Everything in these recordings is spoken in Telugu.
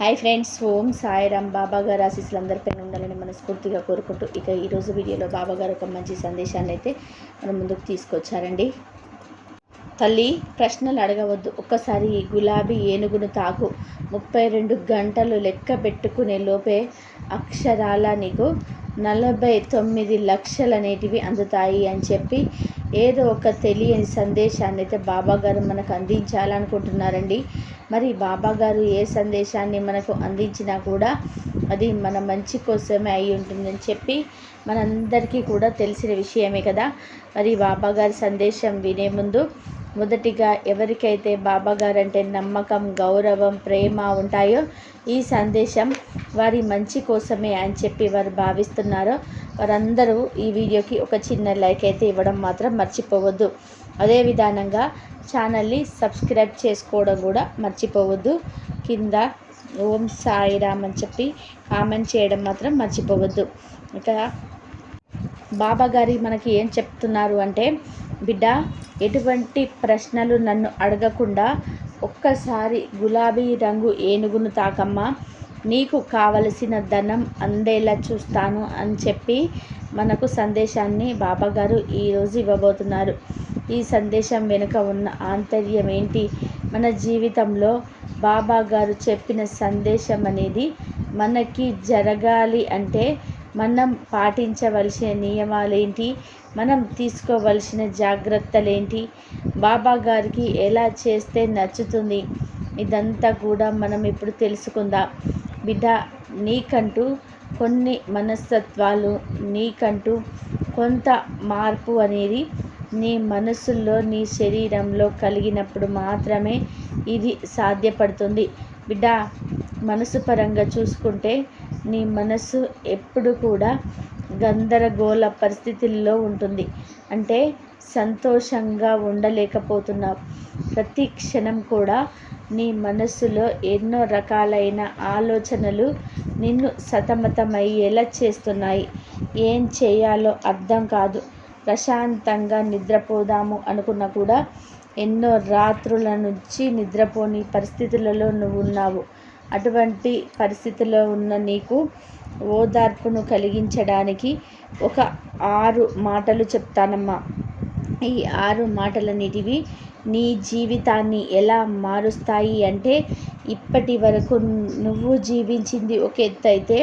Hi friends Om Sairam. బాబా గారు ఆశీస్సులు అందరిపైన ఉండాలని మనస్ఫూర్తిగా కోరుకుంటూ ఇక ఈరోజు వీడియోలో బాబా గారు ఒక మంచి సందేశాన్ని అయితే మనం ముందుకు తీసుకొచ్చారండి. తల్లి ప్రశ్నలు అడగవద్దు. ఒక్కసారి గులాబీ ఏనుగును తాకు. ముప్పై రెండు గంటలు లెక్క పెట్టుకునే లోపే అక్షరాల నీకు నలభై తొమ్మిది లక్షలు అనేటివి అందుతాయి అని చెప్పి ఏదో ఒక తెలియని సందేశాన్ని అయితే బాబా గారు మనకు అందించాలనుకుంటున్నారండి. మరి బాబా గారు ఏ సందేశాన్ని మనకు అందించినా కూడా అది మన మంచి కోసమే అయి ఉంటుందని చెప్పి మనందరికీ కూడా తెలిసిన విషయమే కదా. మరి బాబా గారి సందేశం వినే ముందు మొదటిగా ఎవరికైతే బాబాగారంటే నమ్మకం గౌరవం ప్రేమ ఉంటాయో ఈ సందేశం వారి మంచి కోసమే అని చెప్పి వారు భావిస్తున్నారో వారందరూ ఈ వీడియోకి ఒక చిన్న లైక్ అయితే ఇవ్వడం మాత్రం మర్చిపోవద్దు. అదే విధానంగా ఛానల్ని సబ్స్క్రైబ్ చేసుకోవడం కూడా మర్చిపోవద్దు. కింద ఓం సాయిరామ్ అని చెప్పి కామెంట్ చేయడం మాత్రం మర్చిపోవద్దు. ఇక బాబా గారి మనకి ఏం చెప్తున్నారు అంటే బిడ్డ ఎటువంటి ప్రశ్నలు నన్ను అడగకుండా ఒక్కసారి గులాబీ రంగు ఏనుగును తాకమ్మా. నీకు కావలసిన ధనం అందేలా చూస్తాను అని చెప్పి మనకు సందేశాన్ని బాబాగారు ఈరోజు ఇవ్వబోతున్నారు. ఈ సందేశం వెనుక ఉన్న ఆంతర్యం ఏంటి? మన జీవితంలో బాబా గారు చెప్పిన సందేశం అనేది మనకి జరగాలి అంటే మనం పాటించవలసిన నియమాలేంటి? మనం తీసుకోవలసిన జాగ్రత్తలేంటి? బాబా గారికి ఎలా చేస్తే నచ్చుతుంది? ఇదంతా కూడా మనం ఇప్పుడు తెలుసుకుందాం. బిడ్డ నీకంటూ కొన్ని మనస్తత్వాలు నీకంటూ కొంత మార్పు అనేది నీ మనసుల్లో నీ శరీరంలో కలిగినప్పుడు మాత్రమే ఇది సాధ్యపడుతుంది. బిడ్డ మనసు పరంగా చూసుకుంటే నీ మనసు ఎప్పుడు కూడా గందరగోళ పరిస్థితుల్లో ఉంటుంది. అంటే సంతోషంగా ఉండలేకపోతున్నావు. ప్రతి క్షణం కూడా నీ మనస్సులో ఎన్నో రకాలైన ఆలోచనలు నిన్ను సతమతమయ్యేలా చేస్తున్నాయి. ఏం చేయాలో అర్థం కాదు. ప్రశాంతంగా నిద్రపోదాము అనుకున్నా కూడా ఎన్నో రాత్రుల నుంచి నిద్రపోని పరిస్థితులలో నువ్వు ఉన్నావు అటువంటి పరిస్థితిలో ఉన్న నీకు ఓదార్పును కలిగించడానికి ఒక ఆరు మాటలు చెప్తానమ్మా. ఈ ఆరు మాటలన్నిటివి నీ జీవితాన్ని ఎలా మారుస్తాయి అంటే ఇప్పటి వరకు నువ్వు జీవించింది ఒక ఎత్తు అయితే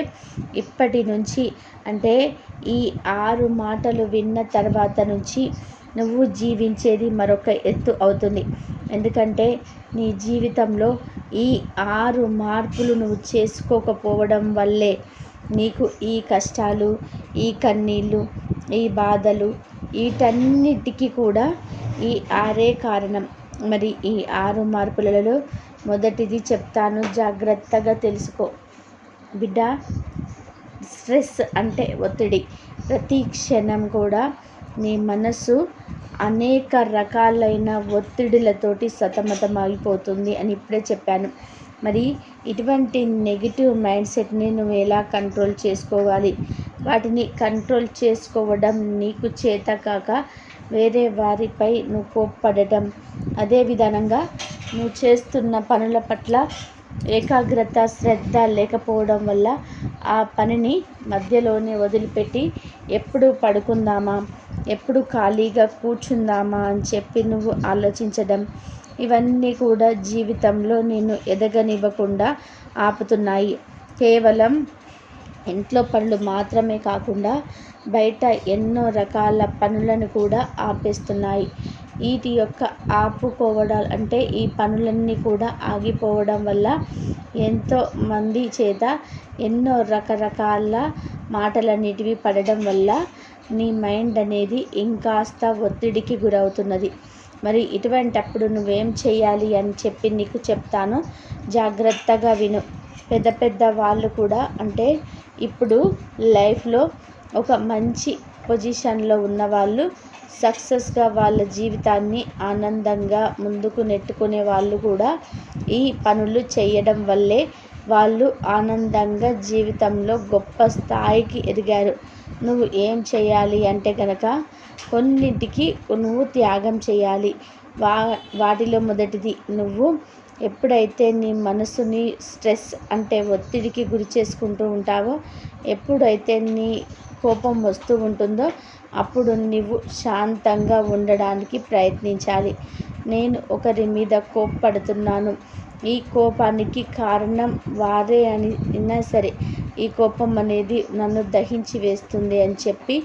ఇప్పటి నుంచి అంటే ఈ ఆరు మాటలు విన్న తర్వాత నుంచి నువ్వు జీవించేది మరొక ఎత్తు అవుతుంది. ఎందుకంటే నీ జీవితంలో ఈ ఆరు మార్పులు నువ్వు చేసుకోకపోవడం వల్లే నీకు ఈ కష్టాలు ఈ కన్నీళ్ళు ఈ బాధలు వీటన్నిటికీ కూడా ఈ ఆరే కారణం. మరి ఈ ఆరు మార్పులలో మొదటిది చెప్తాను జాగ్రత్తగా తెలుసుకో. బిడ్డ స్ట్రెస్ అంటే ఒత్తిడి. ప్రతి క్షణం కూడా నీ మనసు అనేక రకాలైన ఒత్తిడిలతోటి సతమతమైపోతుంది అని ఇప్పుడే చెప్పాను. మరి ఇటువంటి నెగిటివ్ మైండ్ సెట్ని నువ్వు ఎలా కంట్రోల్ చేసుకోవాలి? వాటిని కంట్రోల్ చేసుకోవడం నీకు చేత కాక వేరే వారిపై నువ్వు కోప్పడటం అదే విధానంగా నువ్వు చేస్తున్న పనుల పట్ల ఏకాగ్రత శ్రద్ధ లేకపోవడం వల్ల ఆ పనిని మధ్యలోనే వదిలిపెట్టి ఎప్పుడు పడుకుందామా? ఎప్పుడు ఖాళీగా కూర్చుందామా అని చెప్పి నువ్వు ఆలోచించడం ఇవన్నీ కూడా జీవితంలో నేను ఎదగనివ్వకుండా ఆపుతున్నాయి. కేవలం ఇంట్లో పనులు మాత్రమే కాకుండా బయట ఎన్నో రకాల పనులను కూడా ఆపేస్తున్నాయి. వీటి యొక్క ఆపుకోవడం అంటే ఈ పనులన్నీ కూడా ఆగిపోవడం వల్ల ఎంతో మంది చేత ఎన్నో రకరకాల మాటలన్నిటివి పడడం వల్ల నీ మైండ్ అనేది ఇంకాస్త ఒత్తిడికి గురవుతున్నది. మరి ఇటువంటప్పుడు నువ్వేం చేయాలి అని చెప్పి నీకు చెప్తాను. జాగ్రత్తగా విను. పెద్ద పెద్ద వాళ్ళు కూడా అంటే ఇప్పుడు లైఫ్లో ఒక మంచి పొజిషన్లో ఉన్నవాళ్ళు సక్సెస్గా వాళ్ళ జీవితాన్ని ఆనందంగా ముందుకు నెట్టుకునే వాళ్ళు కూడా ఈ పనులు చేయడం వల్లే వాళ్ళు ఆనందంగా జీవితంలో గొప్ప స్థాయికి ఎదిగారు. నువ్వు ఏం చేయాలి అంటే కనుక కొన్నింటికి నువ్వు త్యాగం చేయాలి. వా వాటిలో మొదటిది నువ్వు ఎప్పుడైతే నీ మనసుని స్ట్రెస్ అంటే ఒత్తిడికి గురి చేసుకుంటూ ఉంటావో ఎప్పుడైతే నీ కోపం వస్తూ ఉంటుందో అప్పుడు నువ్వు శాంతంగా ఉండడానికి ప్రయత్నించాలి. నేను ఒకరి మీద కోప్పడుతున్నాను. ఈ కోపానికి కారణం వారే అని అయినా సరే ఈ కోపం అనేది నన్ను దహించి వేస్తుంది అని చెప్పి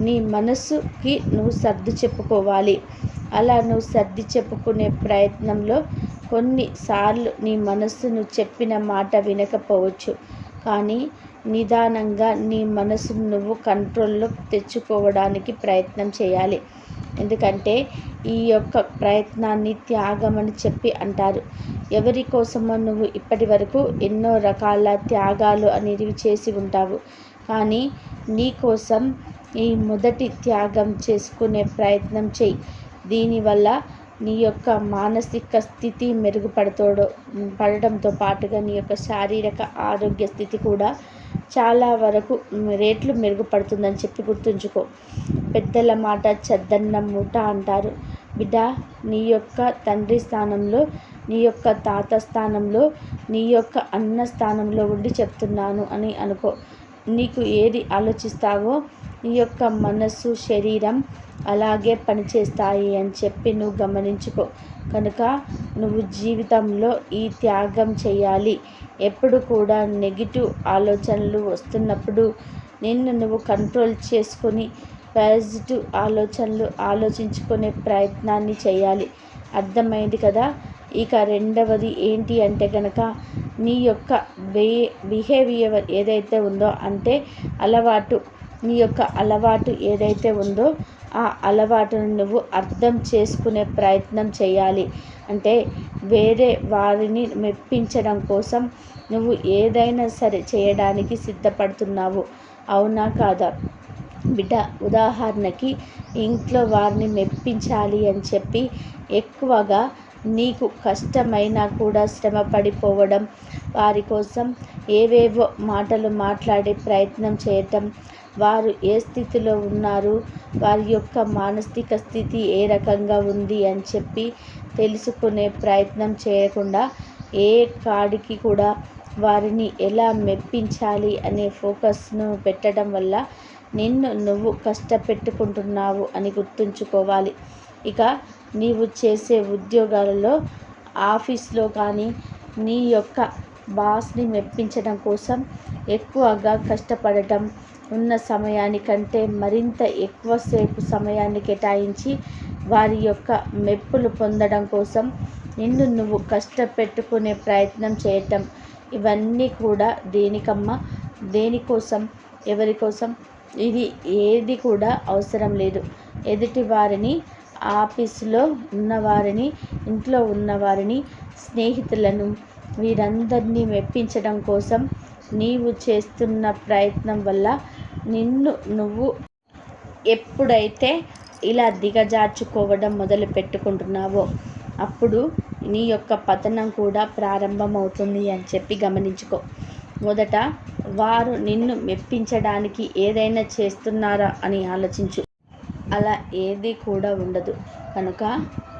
నీ మనసుకి నువ్వు సర్దు చెప్పుకోవాలి. అలా నువ్వు సర్ది చెప్పుకునే ప్రయత్నంలో కొన్నిసార్లు నీ మనస్సు నువ్వు చెప్పిన మాట వినకపోవచ్చు. కానీ నిదానంగా నీ మనసును నువ్వు కంట్రోల్లో తెచ్చుకోవడానికి ప్రయత్నం చేయాలి. ఎందుకంటే ఈ యొక్క ప్రయత్నాన్ని త్యాగం అని చెప్పి అంటారు. ఎవరి కోసమో నువ్వు ఇప్పటి వరకు ఎన్నో రకాల త్యాగాలు అనేవి చేసి ఉంటావు. కానీ నీ కోసం ఈ మొదటి త్యాగం చేసుకునే ప్రయత్నం చెయ్యి దీనివల్ల నీ యొక్క మానసిక స్థితి మెరుగుపడుతోడు పడడంతో పాటుగా నీ యొక్క శారీరక ఆరోగ్య స్థితి కూడా చాలా వరకు రేట్లు మెరుగుపడుతుందని చెప్పి గుర్తుంచుకో. పెద్దల మాట చెద్దన్న మూట అంటారు. బిడ్డ నీ యొక్క తండ్రి స్థానంలో నీ యొక్క తాత స్థానంలో నీ యొక్క అన్న స్థానంలో ఉండి చెప్తున్నాను అని అనుకో. నీకు ఏది ఆలోచిస్తావో నీ యొక్క మనస్సు శరీరం అలాగే పనిచేస్తాయి అని చెప్పి నువ్వు గమనించుకో. కనుక నువ్వు జీవితంలో ఈ త్యాగం చేయాలి. ఎప్పుడు కూడా నెగిటివ్ ఆలోచనలు వస్తున్నప్పుడు నిన్ను నువ్వు కంట్రోల్ చేసుకొని పాజిటివ్ ఆలోచనలు ఆలోచించుకునే ప్రయత్నాన్ని చేయాలి. అర్థమైంది కదా? ఇక రెండవది ఏంటి అంటే కనుక నీ యొక్క బే బిహేవియర్ ఏదైతే ఉందో అంటే అలవాటు నీ యొక్క అలవాటు ఏదైతే ఉందో ఆ అలవాటును నువ్వు అర్థం చేసుకునే ప్రయత్నం చేయాలి. అంటే వేరే వారిని మెప్పించడం కోసం నువ్వు ఏదైనా సరే చేయడానికి సిద్ధపడుతున్నావు. అవునా కాదా? బిడ్డ ఉదాహరణకి ఇంట్లో వారిని మెప్పించాలి అని చెప్పి ఎక్కువగా నీకు కష్టమైనా కూడా శ్రమ పడిపోవడం వారి కోసం ఏవేవో మాటలు మాట్లాడే ప్రయత్నం చేయటం వారు ఏ స్థితిలో ఉన్నారు? వారి యొక్క మానసిక స్థితి ఏ రకంగా ఉంది అని చెప్పి తెలుసుకునే ప్రయత్నం చేయకుండా ఏ కాడికి కూడా వారిని ఎలా మెప్పించాలి అనే ఫోకస్ను పెట్టడం వల్ల నిన్ను నువ్వు కష్టపెట్టుకుంటున్నావు అని గుర్తుంచుకోవాలి. ఇక నీవు చేసే ఉద్యోగాలలో ఆఫీస్లో కానీ నీ యొక్క బాస్ని మెప్పించడం కోసం ఎక్కువగా కష్టపడటం ఉన్న సమయానికంటే మరింత ఎక్కువసేపు సమయాన్ని కేటాయించి వారి యొక్క మెప్పులు పొందడం కోసం నిన్ను నువ్వు కష్టపెట్టుకునే ప్రయత్నం చేయటం. ఇవన్నీ కూడా దేనికమ్మా? దేనికోసం? ఎవరి కోసం? ఇది ఏది కూడా అవసరం లేదు. ఎదుటి వారిని ఆఫీసులో ఉన్నవారిని ఇంట్లో ఉన్నవారిని స్నేహితులను వీరందరినీ మెప్పించడం కోసం నీవు చేస్తున్న ప్రయత్నం వల్ల నిన్ను నువ్వు ఎప్పుడైతే ఇలా దిగజార్చుకోవడం మొదలు పెట్టుకుంటున్నావో అప్పుడు నీ యొక్క పతనం కూడా ప్రారంభమవుతుంది అని చెప్పి గమనించుకో. మొదట వారు నిన్ను మెప్పించడానికి ఏదైనా చేస్తున్నారా అని ఆలోచించు. అలా ఏది కూడా ఉండదు. కనుక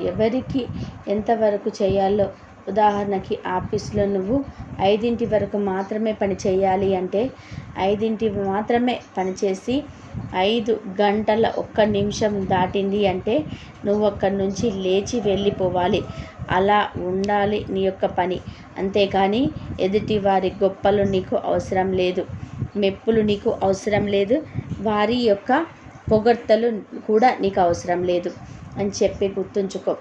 ఎవరికి ఎంతవరకు చేయాలో ఉదాహరణకి ఆఫీస్లో నువ్వు ఐదింటి వరకు మాత్రమే పని చేయాలి అంటే ఐదింటి మాత్రమే పనిచేసి ఐదు గంటల ఒక్క నిమిషం దాటింది అంటే నువ్వు అక్కడి నుంచి లేచి వెళ్ళిపోవాలి. అలా ఉండాలి నీ యొక్క పని. అంతేకాని ఎదుటి వారి గొప్పలు నీకు అవసరం లేదు. మెప్పులు నీకు అవసరం లేదు. వారి యొక్క పొగడ్తలు కూడా నీకు అవసరం లేదు. అని చెప్పి గుర్తుంచుకో.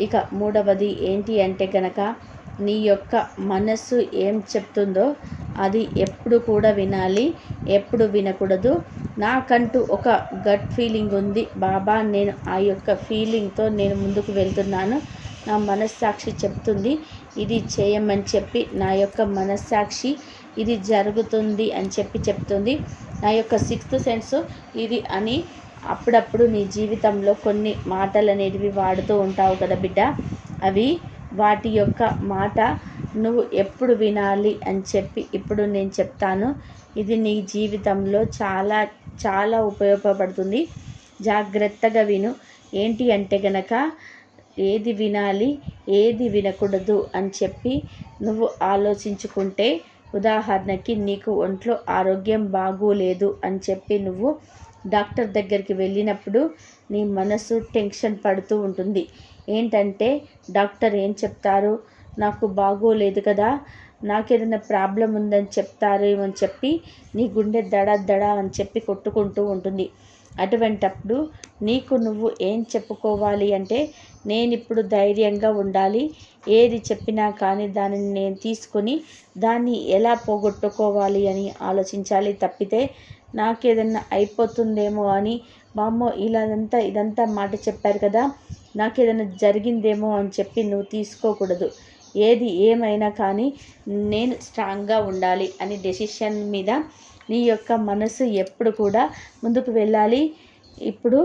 ఇక మూడవది ఏంటి అంటే కనుక నీ యొక్క మనస్సు ఏం చెప్తుందో అది ఎప్పుడు కూడా వినాలి ఎప్పుడు వినకూడదు. నాకంటూ ఒక గట్ ఫీలింగ్ ఉంది. బాబా నేను ఆ యొక్క ఫీలింగ్తో నేను ముందుకు వెళ్తున్నాను. నా మనస్సాక్షి చెప్తుంది ఇది చేయమని చెప్పి నా యొక్క మనస్సాక్షి ఇది జరుగుతుంది అని చెప్పి చెప్తుంది. నా యొక్క సిక్స్త్ సెన్స్ ఇది అని అప్పుడప్పుడు నీ జీవితంలో కొన్ని మాటలు అనేటివి వాడుతూ ఉంటావు కదా బిడ్డ. అవి వాటి యొక్క మాట నువ్వు ఎప్పుడు వినాలి అని చెప్పి ఇప్పుడు నేను చెప్తాను. ఇది నీ జీవితంలో చాలా చాలా ఉపయోగపడుతుంది. జాగ్రత్తగా విను. ఏంటి అంటే గనక ఏది వినాలి ఏది వినకూడదు అని చెప్పి నువ్వు ఆలోచించుకుంటే ఉదాహరణకి నీకు ఒంట్లో ఆరోగ్యం బాగోలేదు అని చెప్పి నువ్వు డాక్టర్ దగ్గరికి వెళ్ళినప్పుడు నీ మనసు టెన్షన్ పడుతూ ఉంటుంది. ఏంటంటే డాక్టర్ ఏం చెప్తారు? నాకు బాగోలేదు కదా నాకేదైనా ప్రాబ్లం ఉందని చెప్తారేమో అని చెప్పి నీ గుండె దడ దడ అని చెప్పి కొట్టుకుంటూ ఉంటుంది. అటువంటప్పుడు నీకు నువ్వు ఏం చెప్పుకోవాలి అంటే నేను ఇప్పుడు ధైర్యంగా ఉండాలి ఏది చెప్పినా కానీ దానిని నేను తీసుకొని దాన్ని ఎలా పోగొట్టుకోవాలి అని ఆలోచించాలి తప్పితే నాకేదన్నా అయిపోతుందేమో అని. బామ్మో ఇలాదంతా ఇదంతా మాట చెప్పారు కదా. నాకేదైనా జరిగిందేమో అని చెప్పి నువ్వు తీసుకోకూడదు. ఏది ఏమైనా కానీ నేను స్ట్రాంగ్గా ఉండాలి అని డెసిషన్ మీద నీ యొక్క మనసు ఎప్పుడు కూడా ముందుకు వెళ్ళాలి. ఇప్పుడు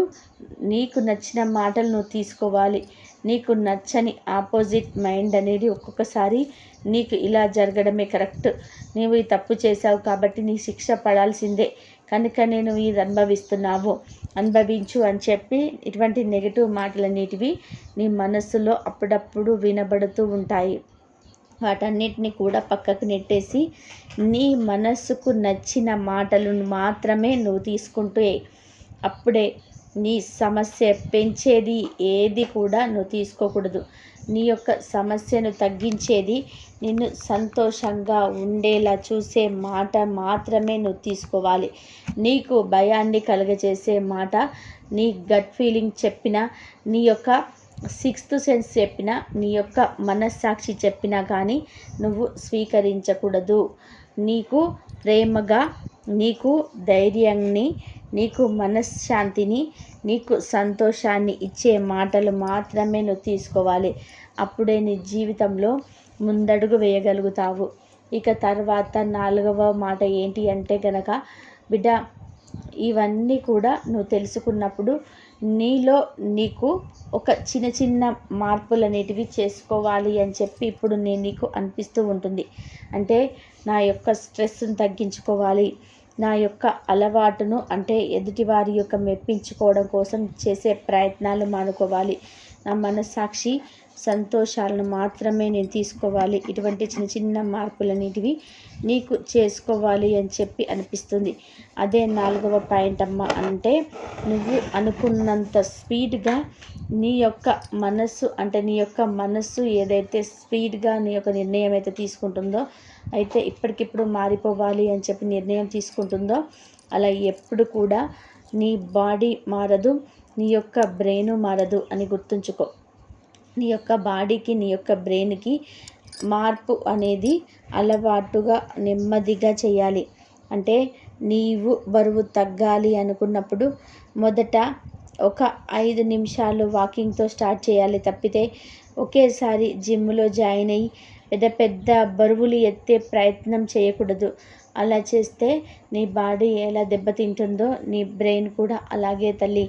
నీకు నచ్చిన మాటలు నువ్వు తీసుకోవాలి. నీకు నచ్చని ఆపోజిట్ మైండ్ అనేది ఒక్కొక్కసారి నీకు ఇలా జరగడమే కరెక్ట్. నీవు ఈ తప్పు చేశావు కాబట్టి నీ శిక్ష పడాల్సిందే. కనుక నేను ఇది అనుభవిస్తున్నావు. అనుభవించు అని చెప్పి ఇటువంటి నెగిటివ్ మాటలన్నిటివి నీ మనస్సులో అప్పుడప్పుడు వినబడుతూ ఉంటాయి. వాటన్నిటిని కూడా పక్కకు నెట్టేసి నీ మనస్సుకు నచ్చిన మాటలను మాత్రమే నువ్వు తీసుకుంటూ అప్పుడే నీ సమస్య పెంచేది ఏది కూడా నువ్వు తీసుకోకూడదు. నీ యొక్క సమస్యను తగ్గించేది నిన్ను సంతోషంగా ఉండేలా చూసే మాట మాత్రమే నువ్వు తీసుకోవాలి. నీకు భయాన్ని కలుగజేసే మాట నీ గట్ ఫీలింగ్ చెప్పిన నీ యొక్క సిక్స్త్ సెన్స్ చెప్పిన నీ యొక్క మనస్సాక్షి చెప్పినా కానీ నువ్వు స్వీకరించకూడదు. నీకు ప్రేమగా నీకు ధైర్యాన్ని నీకు మనశ్శాంతిని నీకు సంతోషాన్ని ఇచ్చే మాటలు మాత్రమే నువ్వు తీసుకోవాలి. అప్పుడే నీ జీవితంలో ముందడుగు వేయగలుగుతావు. ఇక తర్వాత నాలుగవ మాట ఏంటి అంటే గనక బిడ్డ ఇవన్నీ కూడా నువ్వు తెలుసుకున్నప్పుడు నీలో నీకు ఒక చిన్న చిన్న మార్పులు అనేటివి చేసుకోవాలి అని చెప్పి ఇప్పుడు నేను నీకు అనిపిస్తూ ఉంటుంది. అంటే నా యొక్క స్ట్రెస్ని తగ్గించుకోవాలి. నా యొక్క అలవాటును అంటే ఎదుటివారి యొక్క మెప్పించుకోవడం కోసం చేసే ప్రయత్నాలు మానుకోవాలి. నా మనస్సాక్షి సంతోషాలను మాత్రమే నేను తీసుకోవాలి. ఇటువంటి చిన్న చిన్న మార్పులన్నిటివి నీకు చేసుకోవాలి అని చెప్పి అనిపిస్తుంది. అదే నాలుగవ పాయింట్ అమ్మ అంటే నువ్వు అనుకున్నంత స్పీడ్గా నీ యొక్క మనస్సు అంటే నీ యొక్క మనస్సు ఏదైతే స్పీడ్గా నీ యొక్క నిర్ణయం అయితే తీసుకుంటుందో అయితే ఇప్పటికిప్పుడు మారిపోవాలి అని చెప్పి నిర్ణయం తీసుకుంటుందో అలా ఎప్పుడు కూడా నీ బాడీ మారదు నీ యొక్క బ్రెయిన్ మారదు అని గుర్తుంచుకో. నీ యొక్క బాడీకి నీ యొక్క బ్రెయిన్కి మార్పు అనేది అలవాటుగా నెమ్మదిగా చేయాలి. అంటే నీవు బరువు తగ్గాలి అనుకున్నప్పుడు మొదట ఒక ఐదు నిమిషాలు వాకింగ్తో స్టార్ట్ చేయాలి తప్పితే ఒకేసారి జిమ్లో జాయిన్ అయ్యి పెద్ద పెద్ద బరువులు ఎత్తే ప్రయత్నం చేయకూడదు. అలా చేస్తే నీ బాడీ ఎలా దెబ్బతింటుందో నీ బ్రెయిన్ కూడా అలాగే తల్లి.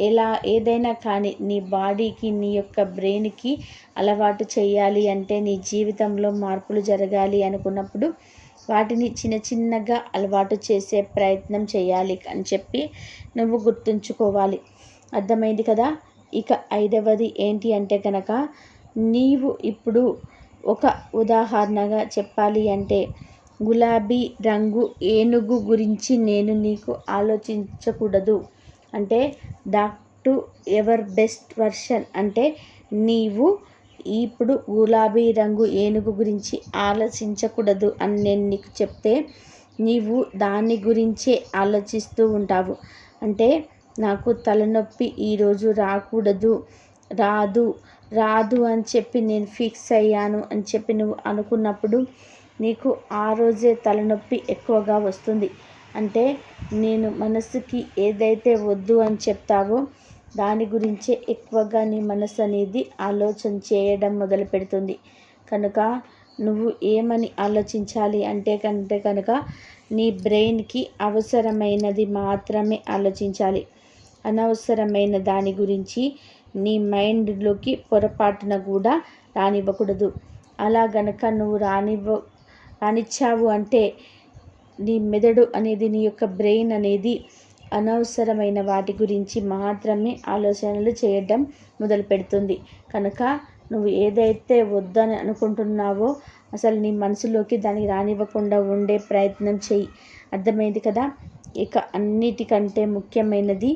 ఎలా ఏదైనా కానీ నీ బాడీకి నీ యొక్క బ్రెయిన్కి అలవాటు చేయాలి అంటే నీ జీవితంలో మార్పులు జరగాలి అనుకున్నప్పుడు వాటిని చిన్న చిన్నగా అలవాటు చేసే ప్రయత్నం చేయాలి అని చెప్పి నువ్వు గుర్తుంచుకోవాలి. అర్థమైంది కదా? ఇక ఐదవది ఏంటి అంటే కనుక నీవు ఇప్పుడు ఒక ఉదాహరణగా చెప్పాలి అంటే గులాబీ రంగు ఏనుగు గురించి నేను నీకు ఆలోచించకూడదు. అంటే డాక్టు ఎవర్ బెస్ట్ వర్షన్ అంటే నీవు ఇప్పుడు గులాబీ రంగు ఏనుగు గురించి ఆలోచించకూడదు అని నేను నీకు చెప్తే నీవు దాని గురించే ఆలోచిస్తూ ఉంటావు. అంటే నాకు తలనొప్పి ఈరోజు రాకూడదు. రాదు. రాదు అని చెప్పి నేను ఫిక్స్ అయ్యాను అని చెప్పి నువ్వు అనుకున్నప్పుడు నీకు ఆ రోజే తలనొప్పి ఎక్కువగా వస్తుంది. అంటే నేను మనసుకి ఏదైతే వద్దు అని చెప్తావో దాని గురించే ఎక్కువగా నీ మనసు అనేది ఆలోచన చేయడం మొదలు పెడుతుంది. కనుక నువ్వు ఏమని ఆలోచించాలి అంటే కంటే కనుక నీ బ్రెయిన్కి అవసరమైనది మాత్రమే ఆలోచించాలి. అనవసరమైన దాని గురించి నీ మైండ్లోకి పొరపాటున కూడా రానివ్వకూడదు. అలా గనక నువ్వు రానివ్వ రానిచ్చావు అంటే నీ మెదడు అనేది నీ యొక్క బ్రెయిన్ అనేది అనవసరమైన వాటి గురించి మాత్రమే ఆలోచనలు చేయడం మొదలు పెడుతుంది. కనుక నువ్వు ఏదైతే వద్దని అనుకుంటున్నావో అసలు నీ మనసులోకి దానికి రానివ్వకుండా ఉండే ప్రయత్నం చెయ్యి. అర్థమైంది కదా? ఇక అన్నిటికంటే ముఖ్యమైనది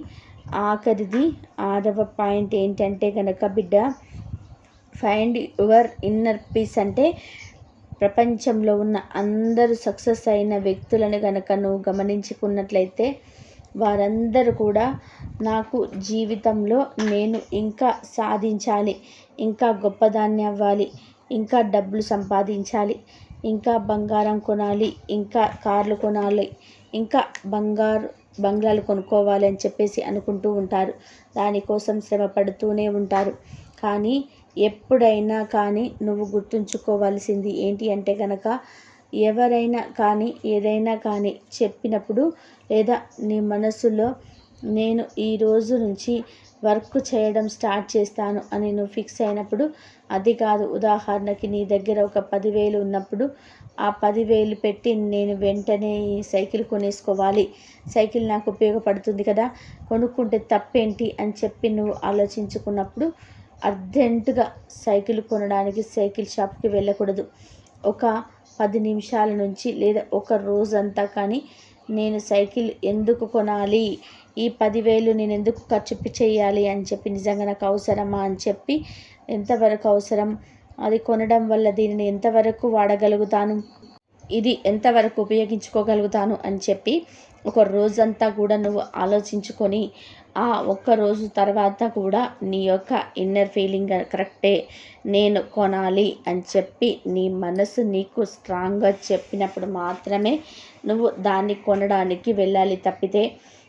ఆఖరిది ఆరవ పాయింట్ ఏంటంటే కనుక బిడ్డ ఫైండ్ యువర్ ఇన్నర్ పీస్ అంటే ప్రపంచంలో ఉన్న అందరూ సక్సెస్ అయిన వ్యక్తులను కనుక నువ్వు గమనించుకున్నట్లయితే వారందరూ కూడా నాకు జీవితంలో నేను ఇంకా సాధించాలి ఇంకా గొప్పదాన్ని అవ్వాలి ఇంకా డబ్బులు సంపాదించాలి ఇంకా బంగారం కొనాలి ఇంకా కార్లు కొనాలి ఇంకా బంగారు బంగ్లాలు కొనుక్కోవాలి అని చెప్పేసి అనుకుంటూ ఉంటారు. దానికోసం శ్రమ పడుతూనే ఉంటారు. కానీ ఎప్పుడైనా కానీ నువ్వు గుర్తుంచుకోవాల్సింది ఏంటి అంటే కనుక ఎవరైనా కానీ ఏదైనా కానీ చెప్పినప్పుడు లేదా నీ మనసులో నేను ఈ రోజు నుంచి వర్క్ చేయడం స్టార్ట్ చేస్తాను అని నువ్వు ఫిక్స్ అయినప్పుడు అది కాదు. ఉదాహరణకి నీ దగ్గర ఒక పదివేలు ఉన్నప్పుడు ఆ పదివేలు పెట్టి నేను వెంటనే ఈ సైకిల్ కొనేసుకోవాలి. సైకిల్ నాకు ఉపయోగపడుతుంది కదా. కొనుక్కుంటే తప్పేంటి అని చెప్పి నువ్వు ఆలోచించుకున్నప్పుడు అర్జెంటుగా సైకిల్ కొనడానికి సైకిల్ షాప్కి వెళ్ళకూడదు. ఒక పది నిమిషాల నుంచి లేదా ఒక రోజంతా కానీ నేను సైకిల్ ఎందుకు కొనాలి? ఈ పదివేలు నేను ఎందుకు ఖర్చు చేయాలి అని చెప్పి నిజంగా నాకు అవసరమా అని చెప్పి ఎంతవరకు అవసరం? అది కొనడం వల్ల దీనిని ఎంతవరకు వాడగలుగుతాను? ఇది ఎంతవరకు ఉపయోగించుకోగలుగుతాను అని చెప్పి ఒక రోజంతా కూడా నువ్వు ఆలోచించుకొని ఆ ఒక్క రోజు తర్వాత కూడా నీ యొక్క ఇన్నర్ ఫీలింగ్ కరెక్టే నేను కొనాలి అని చెప్పి నీ మనసు నీకు స్ట్రాంగ్గా చెప్పినప్పుడు మాత్రమే నువ్వు దాన్ని కొనడానికి వెళ్ళాలి తప్పితే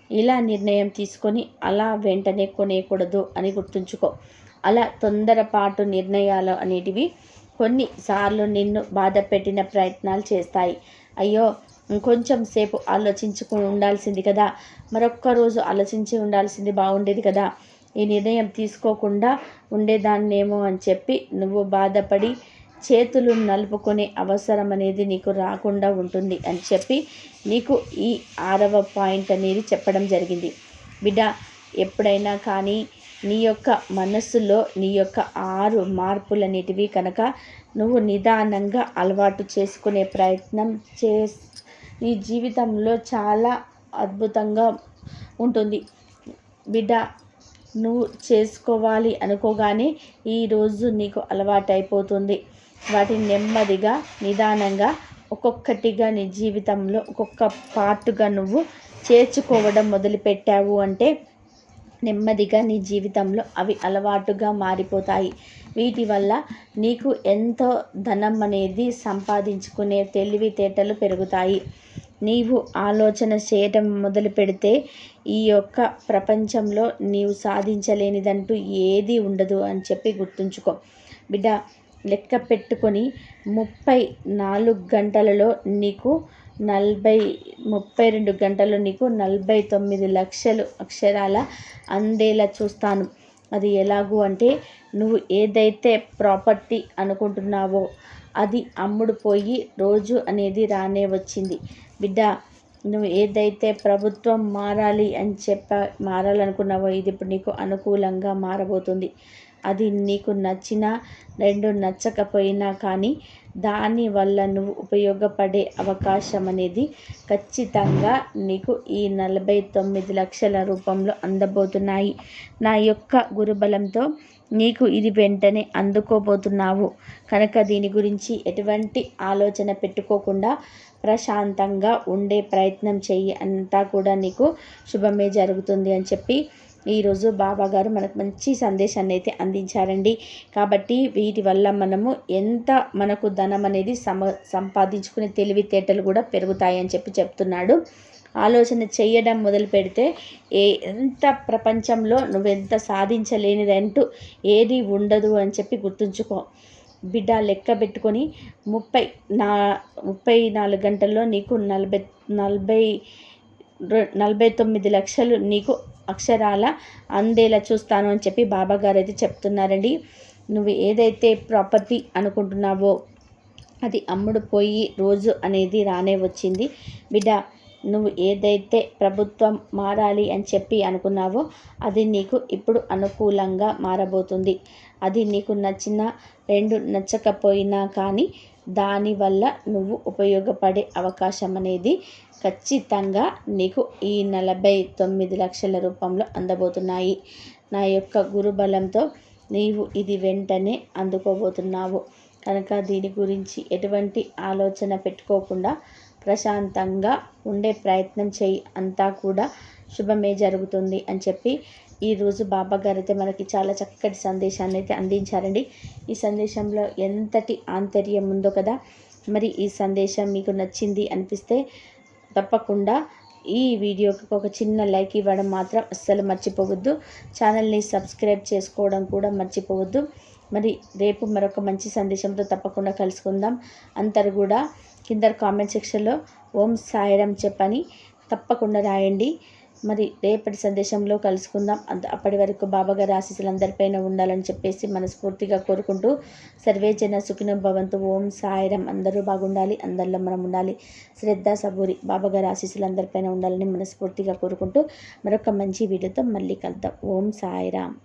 ఇలా నిర్ణయం తీసుకొని అలా వెంటనే కొనేయకూడదు అని గుర్తుంచుకో. అలా తొందరపాటు నిర్ణయాలు అనేటివి కొన్నిసార్లు నిన్ను బాధ పెట్టిన ప్రయత్నాలు చేస్తాయి. అయ్యో ఇంకొంచెం సేపు ఆలోచించుకుని ఉండాల్సింది కదా. మరొక్క రోజు ఆలోచించి ఉండాల్సింది బాగుండేది కదా. ఈ నిర్ణయం తీసుకోకుండా ఉండేదాన్నేమో అని చెప్పి నువ్వు బాధపడి చేతులు నలుపుకునే అవసరం అనేది నీకు రాకుండా ఉంటుంది అని చెప్పి నీకు ఈ ఆరవ పాయింట్ అనేది చెప్పడం జరిగింది. బిడ్డ ఎప్పుడైనా కానీ నీ యొక్క మనస్సులో నీ యొక్క ఆరు మార్పులనేటివి కనుక నువ్వు నిదానంగా అలవాటు చేసుకునే ప్రయత్నం చే నీ జీవితంలో చాలా అద్భుతంగా ఉంటుంది. బిడ్డ నువ్వు చేసుకోవాలి అనుకోగానే ఈరోజు నీకు అలవాటైపోతుంది. వాటిని నెమ్మదిగా నిదానంగా ఒక్కొక్కటిగా నీ జీవితంలో ఒక్కొక్క పార్టుగా నువ్వు చేర్చుకోవడం మొదలుపెట్టావు అంటే నెమ్మదిగా నీ జీవితంలో అవి అలవాటుగా మారిపోతాయి. వీటి వల్ల నీకు ఎంతో ధనం అనేది సంపాదించుకునే తెలివితేటలు పెరుగుతాయి. నీవు ఆలోచన చేయటం మొదలు పెడితే ఈ యొక్క ప్రపంచంలో నీవు సాధించలేనిదంటూ ఏది ఉండదు అని చెప్పి గుర్తుంచుకో. బిడ్డ లెక్క పెట్టుకొని ముప్పై నాలుగు గంటలలో నీకు నలభై ముప్పై రెండు గంటలు నీకు నలభై తొమ్మిది లక్షలు అక్షరాల అందేలా చూస్తాను. అది ఎలాగూ అంటే నువ్వు ఏదైతే ప్రాపర్టీ అనుకుంటున్నావో అది అమ్ముడు పోయి రోజు అనేది రానే వచ్చింది. బిడ్డ నువ్వు ఏదైతే ప్రభుత్వం మారాలి అని చెప్ప మారాలనుకున్నావో ఇది ఇప్పుడు నీకు అనుకూలంగా మారబోతుంది. అది నీకు నచ్చినా రెండు నచ్చకపోయినా కానీ దానివల్ల నువ్వు ఉపయోగపడే అవకాశం అనేది ఖచ్చితంగా నీకు ఈ నలభై తొమ్మిది లక్షల రూపంలో అందబోతున్నాయి. నా యొక్క గురుబలంతో నీకు ఇది వెంటనే అందుకోబోతున్నావు. కనుక దీని గురించి ఎటువంటి ఆలోచన పెట్టుకోకుండా ప్రశాంతంగా ఉండే ప్రయత్నం చెయ్యి. అంతా కూడా నీకు శుభమే జరుగుతుంది అని చెప్పి ఈరోజు బాబా గారు మనకు మంచి సందేశాన్ని అయితే అందించారండి. కాబట్టి వీటి వల్ల మనము ఎంత మనకు ధనం అనేది సమ సంపాదించుకునే తెలివితేటలు కూడా పెరుగుతాయని చెప్పి చెప్తున్నాడు. ఆలోచన చేయడం మొదలు పెడితే ఏ ఎంత ప్రపంచంలో నువ్వెంత సాధించలేనిదంటూ ఏది ఉండదు అని చెప్పి గుర్తుంచుకో. బిడ్డ లెక్క పెట్టుకొని ముప్పై నా ముప్పై నాలుగు గంటల్లో నీకు నలభై నలభై నలభై తొమ్మిది లక్షలు నీకు అక్షరాల అందేలా చూస్తాను అని చెప్పి బాబా గారు అయితే చెప్తున్నారండి. నువ్వు ఏదైతే ప్రాపర్టీ అనుకుంటున్నావో అది అమ్ముడు పోయి రోజు అనేది రానే వచ్చింది. బిడ్డ నువ్వు ఏదైతే ప్రభుత్వం మారాలి అని చెప్పి అనుకున్నావో అది నీకు ఇప్పుడు అనుకూలంగా మారబోతుంది. అది నీకు నచ్చిన రెండు నచ్చకపోయినా కానీ దానివల్ల నువ్వు ఉపయోగపడే అవకాశం అనేది ఖచ్చితంగా నీకు ఈ నలభై తొమ్మిది లక్షల రూపంలో అందబోతున్నాయి. నా యొక్క గురుబలంతో నీవు ఇది వెంటనే అందుకోబోతున్నావు. కనుక దీని గురించి ఎటువంటి ఆలోచన పెట్టుకోకుండా ప్రశాంతంగా ఉండే ప్రయత్నం చేయి. అంతా కూడా శుభమే జరుగుతుంది అని చెప్పి ఈరోజు బాబా గారు అయితే మనకి చాలా చక్కటి సందేశాన్ని అయితే అందించారండి. ఈ సందేశంలో ఎంతటి ఆంతర్యం ఉందో కదా? మరి ఈ సందేశం మీకు నచ్చింది అనిపిస్తే తప్పకుండా ఈ వీడియోకి ఒక చిన్న లైక్ ఇవ్వడం మాత్రం అస్సలు మర్చిపోవద్దు. ఛానల్ని సబ్స్క్రైబ్ చేసుకోవడం కూడా మర్చిపోవద్దు. మరి రేపు మరొక మంచి సందేశంతో తప్పకుండా కలుసుకుందాం. అందరు కూడా కింద కామెంట్ సెక్షన్లో ఓం సాయిరం చెప్పని తప్పకుండా రాయండి. మరి రేపటి సందేశంలో కలుసుకుందాం. అంత అప్పటి వరకు బాబాగారి ఆశీస్సులు అందరిపైన ఉండాలని చెప్పేసి మనస్ఫూర్తిగా కోరుకుంటూ సర్వే జన సుఖిన భవంతు. ఓం సాయిరం అందరూ బాగుండాలి. అందరిలో మనం ఉండాలి. శ్రద్ధ సబూరి బాబాగారి ఆశీస్సులు అందరిపైన ఉండాలని మనస్ఫూర్తిగా కోరుకుంటూ మరొక మంచి వీడియోతో మళ్ళీ కలుద్దాం. ఓం సాయిరామ్.